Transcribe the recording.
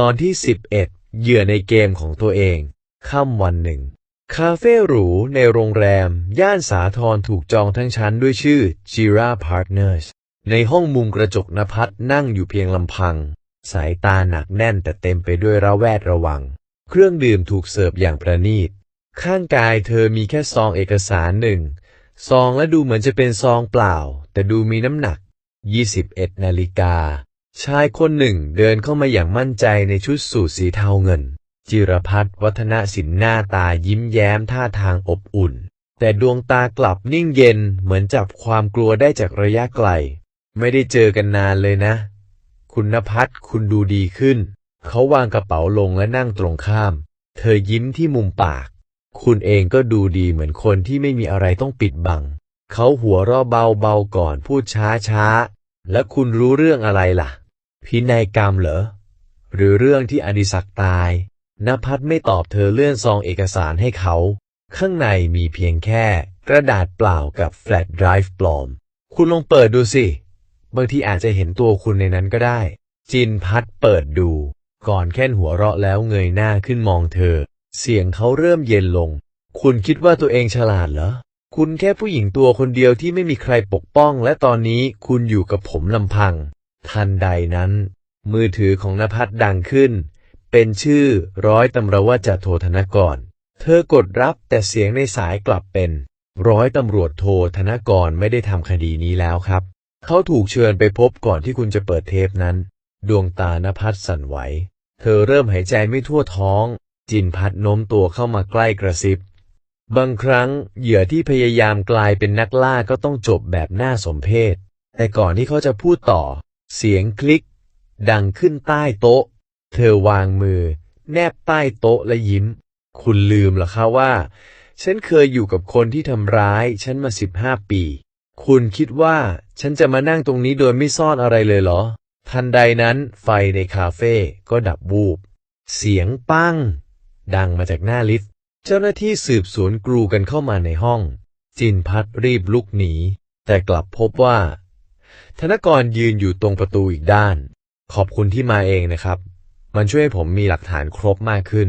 ตอนที่ 11 เหยื่อในเกมของตัวเอง ค่ำวันหนึ่ง คาเฟ่หรูในโรงแรม ย่านสาทรถูกจองทั้งชั้นด้วยชื่อ Jira Partners ในห้องมุมกระจกนภัสนั่งอยู่เพียงลำพัง สายตาหนักแน่นแต่เต็มไปด้วยระแวดระวัง เครื่องดื่มถูกเสิร์ฟอย่างประณีต ข้างกายเธอมีแค่ซองเอกสารหนึ่ง ซองและดูเหมือนจะเป็นซองเปล่า แต่ดูมีน้ำหนัก 21 นาฬิกา ชายคนหนึ่งเดินเข้ามาอย่างมั่นใจในชุดสูทสีเทาเงิน จิรพัฒน์วัฒนศิลป์หน้าตายิ้มแย้มท่าทางอบอุ่น แต่ดวงตากลับนิ่งเย็นเหมือนจับความกลัวได้จากระยะไกล ไม่ได้เจอกันนานเลยนะ คุณนภัทรคุณดูดีขึ้น เขาวางกระเป๋าลงและนั่งตรงข้าม เธอยิ้มที่มุมปาก คุณเองก็ดูดีเหมือนคนที่ไม่มีอะไรต้องปิดบัง เขาหัวเราะเบาๆก่อนพูดช้าๆ และคุณรู้เรื่องอะไรล่ะ พินัยกรรมเหรอ หรือเรื่องที่อดิศักดิ์ตายนภัทรไม่ตอบเธอเลื่อนซองเอกสารให้เขา ข้างในมีเพียงแค่ กระดาษเปล่ากับแฟลชไดรฟ์ปลอม คุณลองเปิดดูสิ บางทีอาจจะเห็นตัวคุณในนั้นก็ได้ จินพัดเปิดดู ก่อนแค่นหัวเราะแล้วเงยหน้าขึ้นมองเธอ เสียงเขาเริ่มเย็นลง คุณคิดว่าตัวเองฉลาดเหรอ คุณแค่ผู้หญิงตัวคนเดียวที่ไม่มีใครปกป้อง และตอนนี้คุณอยู่กับผมลำพัง ทันใดนั้น มือถือของนภัสดังขึ้น เป็นชื่อร้อยตำรวจจโทธนกร เธอกดรับแต่เสียงในสายกลับเป็น ร้อยตำรวจโทธนกรไม่ได้ทำคดีนี้แล้วครับ เขาถูกเชิญไปพบก่อนที่คุณจะเปิดเทปนั้น ดวงตานภัสสั่นไหว เธอเริ่มหายใจไม่ทั่วท้อง จินพัดโน้มตัวเข้ามาใกล้กระซิบ บางครั้งเหยื่อที่พยายามกลายเป็นนักล่าก็ต้องจบแบบน่าสมเพชแต่ก่อนที่เขาจะพูดต่อ เสียงคลิก ดังขึ้นใต้โต๊ะ เธอวางมือ แนบใต้โต๊ะและยิ้ม คุณลืมเหรอคะว่า ฉันเคยอยู่กับคนที่ทำร้าย ฉันมาสิบห้าปี คุณคิดว่าฉันจะมานั่งตรงนี้โดยไม่ซ่อนอะไรเลยเหรอ ทันใดนั้นไฟในคาเฟ่ก็ดับวูบ เสียงปัง ดังมาจากหน้าลิฟต์ เจ้าหน้าที่สืบสวนกรูกันเข้ามาในห้อง จินพัดรีบลุกหนี แต่กลับพบว่า ธนกรยืนอยู่ตรงประตูอีกด้าน ขอบคุณที่มาเองนะครับ มันช่วยให้ผมมีหลักฐานครบมากขึ้น